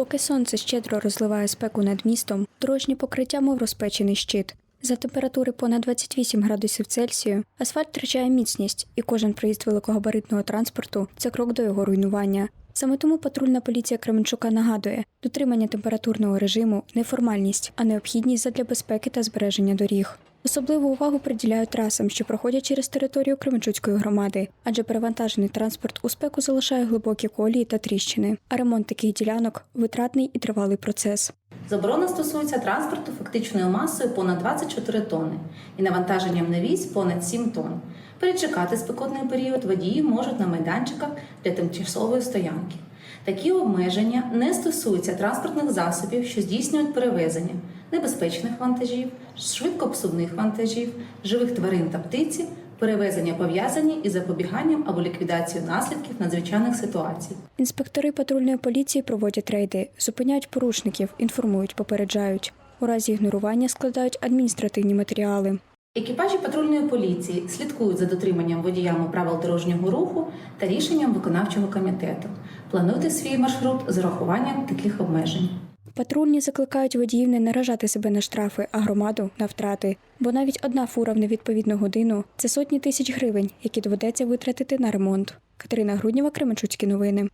Поки сонце щедро розливає спеку над містом, дорожнє покриття мов розпечений щит. За температури понад 28 градусів Цельсію асфальт втрачає міцність, і кожен проїзд великогабаритного транспорту це крок до його руйнування. Саме тому патрульна поліція Кременчука нагадує, дотримання температурного режиму не формальність, а необхідність задля безпеки та збереження доріг. Особливу увагу приділяють трасам, що проходять через територію Кременчуцької громади, адже перевантажений транспорт у спеку залишає глибокі колії та тріщини, а ремонт таких ділянок витратний і тривалий процес. Заборона стосується транспорту фактичною масою понад 24 тонни і навантаженням на вісь понад 7 тонн. Перечекати спекотний період водії можуть на майданчиках для тимчасової стоянки. Такі обмеження не стосуються транспортних засобів, що здійснюють перевезення небезпечних вантажів, швидкопсувних вантажів, живих тварин та птиці, перевезення пов'язані із запобіганням або ліквідацією наслідків надзвичайних ситуацій. Інспектори патрульної поліції проводять рейди, зупиняють порушників, інформують, попереджають. У разі ігнорування складають адміністративні матеріали. Екіпажі патрульної поліції слідкують за дотриманням водіями правил дорожнього руху та рішенням виконавчого комітету. Плануйте свій маршрут з урахуванням таких обмежень. Патрульні закликають водіїв не наражати себе на штрафи, а громаду на втрати. Бо навіть одна фура в невідповідну годину це сотні тисяч гривень, які доведеться витратити на ремонт. Катерина Груднєва, Кременчуцькі новини.